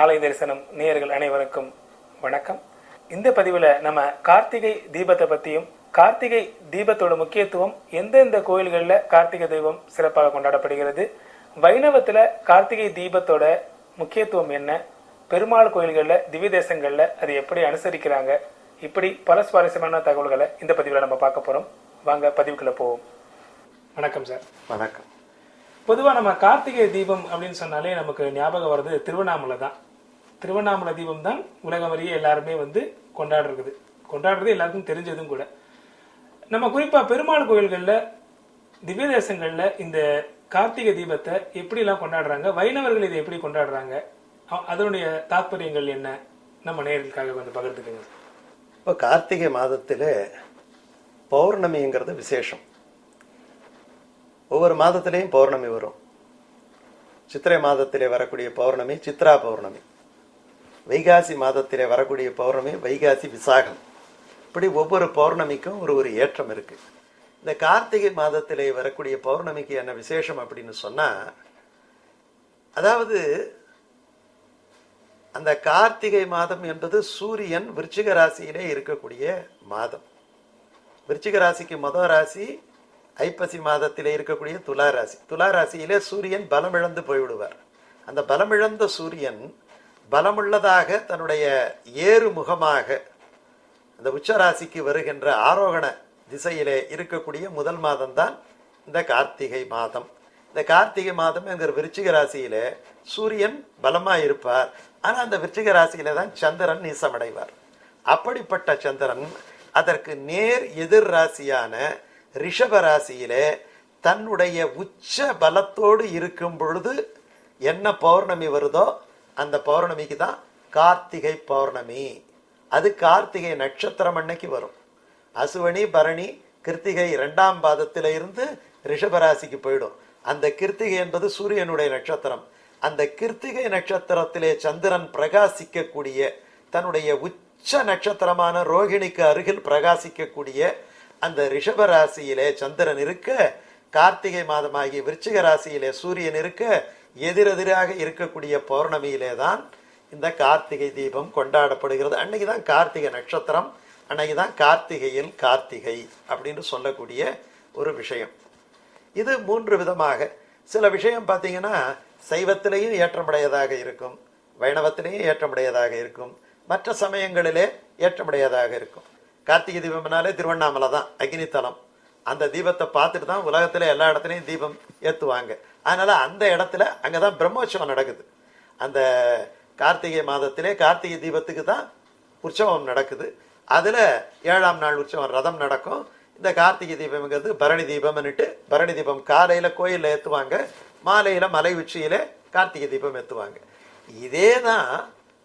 ஆலய தரிசனம் நேயர்கள் அனைவருக்கும் வணக்கம். இந்த பதிவில் நம்ம கார்த்திகை தீபத்தை பற்றியும் கார்த்திகை தீபத்தோட முக்கியத்துவம் எந்தெந்த கோயில்களில் கார்த்திகை தீபம் சிறப்பாக கொண்டாடப்படுகிறது வைணவத்தில் கார்த்திகை தீபத்தோட முக்கியத்துவம் என்ன பெருமாள் கோயில்களில் திவ்ய தேசங்களில் அது எப்படி அனுசரிக்கிறாங்க இப்படி பல சுவாரஸ்யமான தகவல்களை இந்த பதிவில் நம்ம பார்க்க போகிறோம் வாங்க பதிவுக்குள்ளே போவோம். வணக்கம் சார். வணக்கம். பொதுவாக நம்ம கார்த்திகை தீபம் அப்படின்னு சொன்னாலே நமக்கு ஞாபகம் வர்றது திருவண்ணாமலை தான். திருவண்ணாமலை தீபம் தான் உலகம் வரையே எல்லாருமே வந்து கொண்டாடுறது. கொண்டாடுறது எல்லாருக்கும் தெரிஞ்சதும் கூட. நம்ம குறிப்பாக பெருமாள் கோயில்களில் திவ்ய தேசங்களில் இந்த கார்த்திகை தீபத்தை எப்படிலாம் கொண்டாடுறாங்க வைணவர்கள் இதை எப்படி கொண்டாடுறாங்க அதனுடைய தாற்பயங்கள் என்ன நம்ம நேர்களுக்காக கொஞ்சம் பகிர்ந்துக்கங்க. இப்போ கார்த்திகை மாதத்தில் பௌர்ணமிங்கிறது விசேஷம். ஒவ்வொரு மாதத்திலையும் பௌர்ணமி வரும். சித்திரை மாதத்திலே வரக்கூடிய பௌர்ணமி சித்ரா பௌர்ணமி. வைகாசி மாதத்திலே வரக்கூடிய பௌர்ணமி வைகாசி விசாகம். இப்படி ஒவ்வொரு பௌர்ணமிக்கும் ஒரு ஒரு ஏற்றம் இருக்கு. இந்த கார்த்திகை மாதத்திலே வரக்கூடிய பௌர்ணமிக்கு என்ன விசேஷம் அப்படின்னு சொன்னால் அதாவது அந்த கார்த்திகை மாதம் என்பது சூரியன் விருச்சிக ராசியிலே இருக்கக்கூடிய மாதம். விருச்சிக ராசிக்கு மொதல் ராசி ஐப்பசி மாதத்திலே இருக்கக்கூடிய துலா ராசி துலா ராசியிலே சூரியன் பலமிழந்து போய்விடுவார். அந்த பலமிழந்த சூரியன் பலமுள்ளதாக தன்னுடைய ஏறு முகமாக அந்த உச்சராசிக்கு வருகின்ற ஆரோகண திசையிலே இருக்கக்கூடிய முதல் மாதம்தான் இந்த கார்த்திகை மாதம். இந்த கார்த்திகை மாதம் என்கிற விருச்சிக ராசியில சூரியன் பலமாக இருப்பார் ஆனால் அந்த விருச்சிக ராசியில தான் சந்திரன் நீசமடைவார். அப்படிப்பட்ட சந்திரன் அதற்கு நேர் எதிர் ராசியான ரிஷபராசியிலே தன்னுடைய உச்ச பலத்தோடு இருக்கும் பொழுது என்ன பௌர்ணமி வருதோ அந்த பௌர்ணமிக்கு தான் கார்த்திகை பௌர்ணமி. அது கார்த்திகை நட்சத்திரம் அன்னைக்கு வரும். அசுவனி பரணி கிருத்திகை இரண்டாம் பாதத்தில இருந்து ரிஷபராசிக்கு போயிடும். அந்த கிருத்திகை என்பது சூரியனுடைய நட்சத்திரம். அந்த கிருத்திகை நட்சத்திரத்திலே சந்திரன் பிரகாசிக்கக்கூடிய தன்னுடைய உச்ச நட்சத்திரமான ரோகிணிக்கு அருகில் பிரகாசிக்கக்கூடிய அந்த ரிஷப ராசியிலே சந்திரன் இருக்க கார்த்திகை மாதமாகிய விருச்சிக ராசியிலே சூரியன் இருக்க எதிரெதிராக இருக்கக்கூடிய பௌர்ணமியிலே தான் இந்த கார்த்திகை தீபம் கொண்டாடப்படுகிறது. அன்னைக்கு தான் கார்த்திகை நட்சத்திரம் அன்னைக்கு தான் கார்த்திகையில் கார்த்திகை அப்படின்னு சொல்லக்கூடிய ஒரு விஷயம். இது மூன்று விதமாக. சில விஷயம் பார்த்தீங்கன்னா சைவத்திலேயும் ஏற்றமுடையதாக இருக்கும் வைணவத்திலேயும் ஏற்றமுடையதாக இருக்கும் மற்ற சமயங்களிலே ஏற்றமுடையதாக இருக்கும். கார்த்திகை தீபம்னாலே திருவண்ணாமலை தான் அக்னித்தலம். அந்த தீபத்தை பார்த்துட்டு தான் உலகத்தில் எல்லா இடத்துலையும் தீபம் ஏற்றுவாங்க அதனால் அந்த இடத்துல அங்கே தான் பிரம்மோற்சவம் நடக்குது. அந்த கார்த்திகை மாதத்திலே கார்த்திகை தீபத்துக்கு தான் உற்சவம் நடக்குது. அதில் ஏழாம் நாள் உற்சவம் ரதம் நடக்கும். இந்த கார்த்திகை தீபம்ங்கிறது பரணி தீபம்னுட்டு பரணி தீபம் காலையில் கோயிலில் ஏற்றுவாங்க மாலையில் மலை உச்சியில் கார்த்திகை தீபம் ஏற்றுவாங்க இதே தான்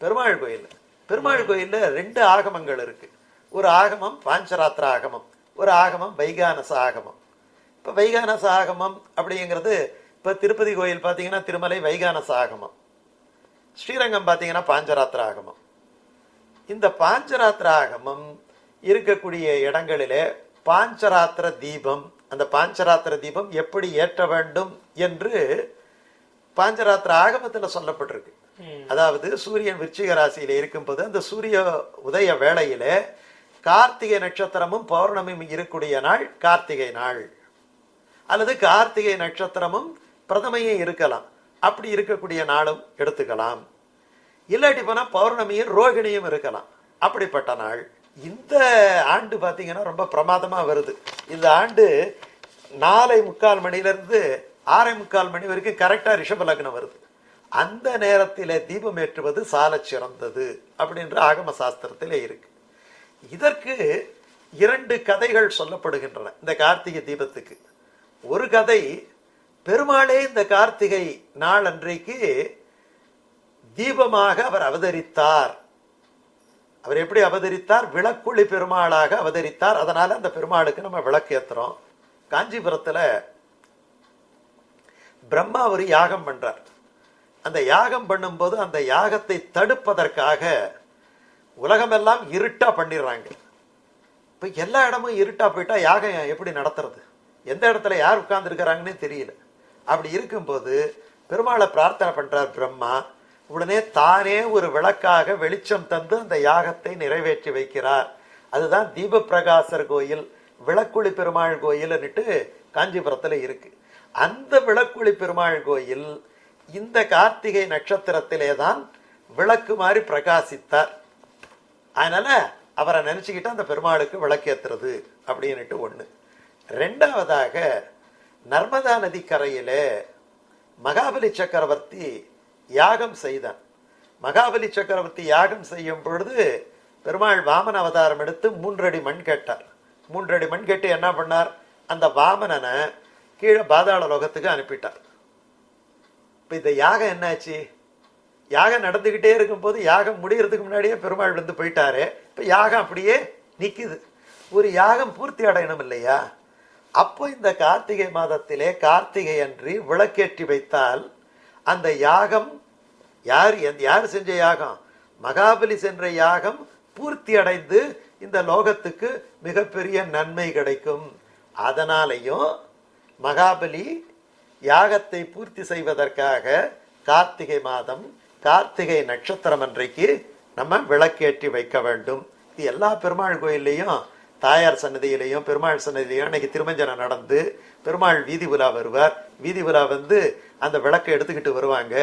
பெருமாள் கோயில் பெருமாள் கோயிலில் ரெண்டு ஆகமங்கள் இருக்குது ஒரு ஆகமம் பாஞ்சராத்திர ஆகமம் ஒரு ஆகமம் வைகானச ஆகமம். இப்போ வைகானச ஆகமம் அப்படிங்கிறது இப்போ திருப்பதி கோயில் பார்த்தீங்கன்னா திருமலை வைகானச ஆகமம். ஸ்ரீரங்கம் பார்த்தீங்கன்னா பாஞ்சராத்திர ஆகமம். இந்த பாஞ்சராத்திர ஆகமம் இருக்கக்கூடிய இடங்களிலே பாஞ்சராத்திர தீபம் அந்த பாஞ்சராத்திர தீபம் எப்படி ஏற்ற வேண்டும் என்று பாஞ்சராத்திர ஆகமத்தில் சொல்லப்பட்டிருக்கு. அதாவது சூரியன் விருச்சிக ராசியில இருக்கும்போது அந்த சூரிய உதய வேளையிலே கார்த்திகை நட்சத்திரமும் பௌர்ணமியும் இருக்கக்கூடிய நாள் கார்த்திகை நாள். அல்லது கார்த்திகை நட்சத்திரமும் பிரதமையும் இருக்கலாம். அப்படி இருக்கக்கூடிய நாளும் எடுத்துக்கலாம். இல்லாட்டி போனால் பௌர்ணமியும் ரோகிணியும் இருக்கலாம். அப்படிப்பட்ட நாள். இந்த ஆண்டு பார்த்தீங்கன்னா ரொம்ப பிரமாதமாக வருது. இந்த ஆண்டு நாலை முக்கால் மணிலேருந்து ஆறே முக்கால் மணி வரைக்கும் கரெக்டாக ரிஷப லக்னம் வருது. அந்த நேரத்தில் தீபம் ஏற்றுவது சால சிறந்தது அப்படின்ற ஆகம சாஸ்திரத்திலே இருக்குது இதற்கு இரண்டு கதைகள் சொல்லப்படுகின்றன இந்த கார்த்திகை தீபத்துக்கு. ஒரு கதை பெருமாளே இந்த கார்த்திகை நாள் அன்றைக்கு தீபமாக அவர் அவதரித்தார். அவர் எப்படி அவதரித்தார்? விளக்குழி பெருமாளாக அவதரித்தார். அதனால் அந்த பெருமாளுக்கு நம்ம விளக்கு ஏற்றுறோம் காஞ்சிபுரத்தில் பிரம்மா ஒரு யாகம் பண்ணுறார் அந்த யாகம் பண்ணும்போது அந்த யாகத்தை தடுப்பதற்காக உலகமெல்லாம் இருட்டாக பண்ணிடுறாங்க. இப்போ எல்லா இடமும் இருட்டாக போயிட்டால் யாகம் எப்படி நடத்துறது? எந்த இடத்துல யார் உட்கார்ந்துருக்கிறாங்கன்னே தெரியல. அப்படி இருக்கும்போது பெருமாளை பிரார்த்தனை பண்ணுறார் பிரம்மா உடனே தானே ஒரு விளக்காக வெளிச்சம் தந்து அந்த யாகத்தை நிறைவேற்றி வைக்கிறார். அதுதான் தீப பிரகாசர் கோயில் விளக்குழி பெருமாள் கோயில்னுட்டு காஞ்சிபுரத்தில் இருக்கு. அந்த விளக்குழி பெருமாள் கோயில் இந்த கார்த்திகை நட்சத்திரத்திலே தான் விளக்கு மாதிரி பிரகாசித்தார். அதனால் அவரை நினச்சிக்கிட்டு அந்த பெருமாளுக்கு விளக்கேத்துறது அப்படின்னுட்டு ஒன்று ரெண்டாவதாக நர்மதா நதி கரையில் மகாபலி சக்கரவர்த்தி யாகம் செய்தான். மகாபலி சக்கரவர்த்தி யாகம் செய்யும் பொழுது பெருமாள் வாமன அவதாரம் எடுத்து மூன்றடி மண் கேட்டார். மூன்றடி மண் கேட்டு என்ன பண்ணார்? அந்த வாமனனை கீழே பாதாள லோகத்துக்கு அனுப்பிட்டார். இப்போ இந்த யாகம் என்னாச்சு? யாகம் நடந்துக்கிட்டே இருக்கும்போது யாகம் முடிகிறதுக்கு முன்னாடியே பெருமாள் வந்து போயிட்டாரு. இப்போ யாகம் அப்படியே நிற்குது ஒரு யாகம் பூர்த்தி அடையணும் இல்லையா? அப்போ இந்த கார்த்திகை மாதத்திலே கார்த்திகை அன்றி விளக்கேற்றி வைத்தால் அந்த யாகம் யார் எந்த- யார் செஞ்ச யாகம்? மகாபலி சென்ற யாகம் பூர்த்தி அடைந்து இந்த லோகத்துக்கு மிகப்பெரிய நன்மை கிடைக்கும். அதனாலையும் மகாபலி யாகத்தை பூர்த்தி செய்வதற்காக கார்த்திகை மாதம் கார்த்திகை நட்சத்திரம் அன்றைக்கு நம்ம விளக்கேற்றி வைக்க வேண்டும். இது எல்லா பெருமாள் கோயில்லையும் தாயார் சன்னதியிலையும் பெருமாள் சன்னதியிலையும் அன்னைக்கு திருமஞ்சனம் நடந்து பெருமாள் வீதி உலா வருவார். வீதி உலா வந்து அந்த விளக்கை எடுத்துக்கிட்டு வருவாங்க.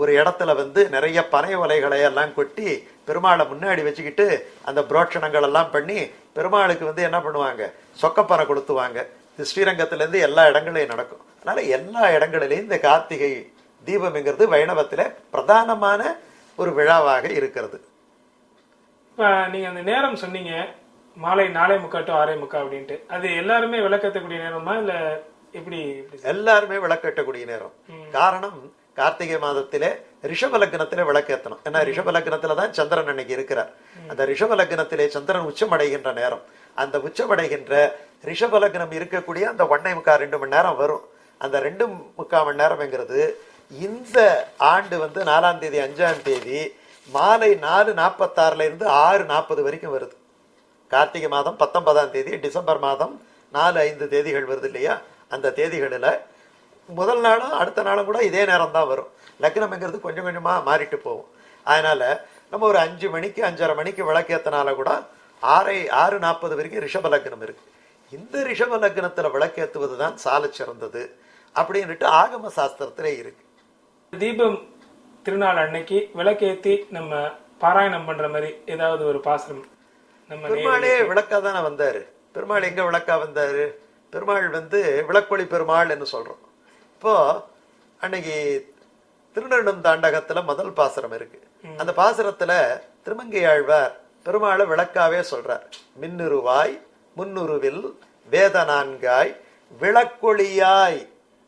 ஒரு இடத்துல வந்து நிறைய பனை உலைகளை எல்லாம் கொட்டி பெருமாளை முன்னாடி வச்சுக்கிட்டு அந்த புரோட்சணங்கள் எல்லாம் பண்ணி பெருமாளுக்கு வந்து என்ன பண்ணுவாங்க? சொக்கப்பனை கொளுத்துவாங்க. இது எல்லா இடங்களையும் நடக்கும். அதனால் எல்லா இடங்களிலையும் இந்த கார்த்திகை தீபம்ங்கிறது வைணவத்துல பிரதானமான ஒரு விழாவாக இருக்கிறது. இப்போ நீங்க அந்த நேரம் சொன்னீங்க மாலை நாலே முக்கா டு ஆறே முக்கா அப்படின்ட்டு. அது எல்லாருமே விளக்கத்தக்கூடிய நேரமா இல்ல எப்படி? எல்லாருமே விளக்கேற்றக்கூடிய நேரம். காரணம் கார்த்திகை மாதத்திலே ரிஷப லக்னத்திலே விளக்கேற்றணும். ஏன்னா ரிஷப லக்னத்துல தான் சந்திரன் அன்னைக்கு இருக்கிறார். அந்த ரிஷப லக்னத்திலே சந்திரன் உச்சமடைகின்ற நேரம். அந்த உச்சமடைகின்ற ரிஷப லக்னம் இருக்கக்கூடிய அந்த ஒன்னை முக்கா ரெண்டு மணி நேரம் வரும். அந்த ரெண்டு முக்கால் மணி நேரம்ங்கிறது இந்த ஆண்டு வந்து நாலாம் தேதி அஞ்சாம் தேதி மாலை நாலு நாற்பத்தாறுல இருந்து ஆறு நாற்பது வரைக்கும் வருது. கார்த்திகை மாதம் பத்தொன்பதாம் தேதி டிசம்பர் மாதம் நாலு ஐந்து தேதிகள் வருது இல்லையா? அந்த தேதிகளில் முதல் நாளும் அடுத்த நாளும் கூட இதே நேரம் தான் வரும். லக்னம்ங்கிறது கொஞ்சம் கொஞ்சமாக மாறிட்டு போகும். அதனால் நம்ம ஒரு அஞ்சு மணிக்கு அஞ்சரை மணிக்கு விளக்கேற்றனால கூட ஆறை ஆறு நாற்பது வரைக்கும் ரிஷப லக்னம் இருக்குது இந்த ரிஷப லக்னத்தில் விளக்கேத்துவது தான் சால சிறந்தது அப்படின்ட்டு ஆகம சாஸ்திரத்திலே இருக்குது தீபம் திருநாள் அன்னைக்கு விளக்கேத்தி நம்ம பாராயணம் பண்ற மாதிரி ஏதாவது ஒரு பாசனம் நம்ம பெருமாளே விளக்கா தானே வந்தாரு. பெருமாள் எங்க விளக்கா வந்தாரு? பெருமாள் வந்து விளக்கொளி பெருமாள் என்று சொல்றோம். இப்போ அன்னைக்கு திருநெடும் தாண்டகத்துல முதல் பாசுரம் இருக்கு. அந்த பாசுரத்துல திருமங்கை ஆழ்வார் பெருமாளை விளக்காவே சொல்றார். மின்னுருவாய் முன்னுருவில் வேத நான்காய் விளக்கொளியாய்.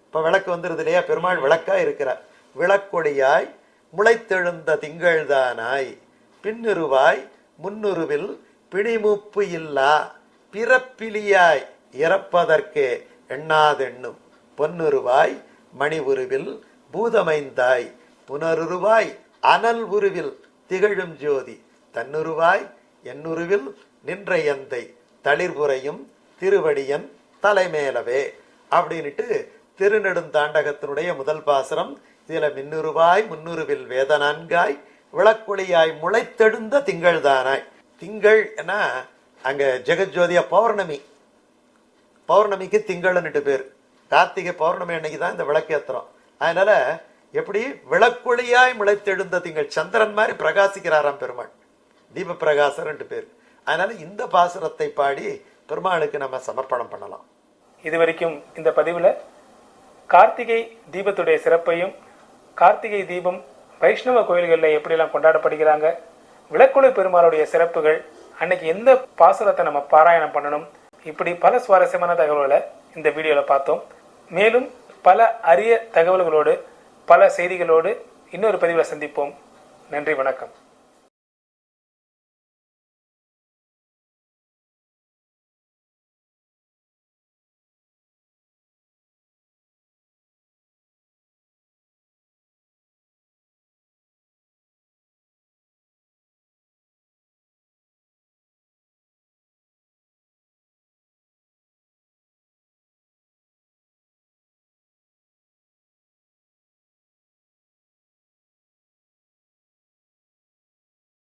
இப்ப விளக்கு வந்துருது இல்லையா? பெருமாள் விளக்கா இருக்கிறார். விளக்கொடியாய் முளைத்தெழுந்த திங்கள்தானாய். பின்னுருவாய் முன்னுருவில் பிணிமுப்பு இல்லா. பிறப்பிலியாய் இறப்பதற்கே எண்ணாதெண்ணும். பொன்னுருவாய் மணி உருவில் பூதமைந்தாய். புனருருவாய் அனல் உருவில் திகழும் ஜோதி. தன்னுருவாய் என்னுருவில் நின்ற எந்தை. தளிர்புரையும் திருவடியன் தலைமேலவே. அப்படின்னுட்டு திருநெடுந்தாண்டகத்தினுடைய முதல் பாசுரம் இதுல மின்னுருவாய் முன்னுருவில் வேத நான்காய் விளக்குழியாய் முளைத்தெழுந்த திங்கள்தானாய் திங்கள் என்ன அங்க ஜெகஜோதியா பௌர்ணமி. பௌர்ணமிக்கு திங்கள்னுட்டு பேர். கார்த்திகை பௌர்ணமி அன்னைக்கு தான் இந்த விளக்கேத்துறோம். அதனால எப்படி விளக்குழியாய் முளைத்தெழுந்த திங்கள் சந்திரன் மாதிரி பிரகாசிக்கிறாராம் பெருமாள். தீப பிரகாசர்ன்ட்டு பேர். அதனால இந்த பாசுரத்தை பாடி பெருமாளுக்கு நம்ம சமர்ப்பணம் பண்ணலாம். இது வரைக்கும் இந்த பதிவுல கார்த்திகை தீபத்துடைய சிறப்பையும் கார்த்திகை தீபம் வைஷ்ணவ கோயில்களில் எப்படியெல்லாம் கொண்டாடப்படுகிறாங்க? விளக்குழு பெருமாளுடைய சிறப்புகள் அன்னைக்கு எந்த பாசுரத்தை நம்ம பாராயணம் பண்ணணும்? இப்படி பல சுவாரஸ்யமான தகவல்களை இந்த வீடியோவில் பார்த்தோம். மேலும் பல அரிய தகவல்களோடு பல செய்திகளோடு இன்னொரு பதிவில் சந்திப்போம். நன்றி வணக்கம்.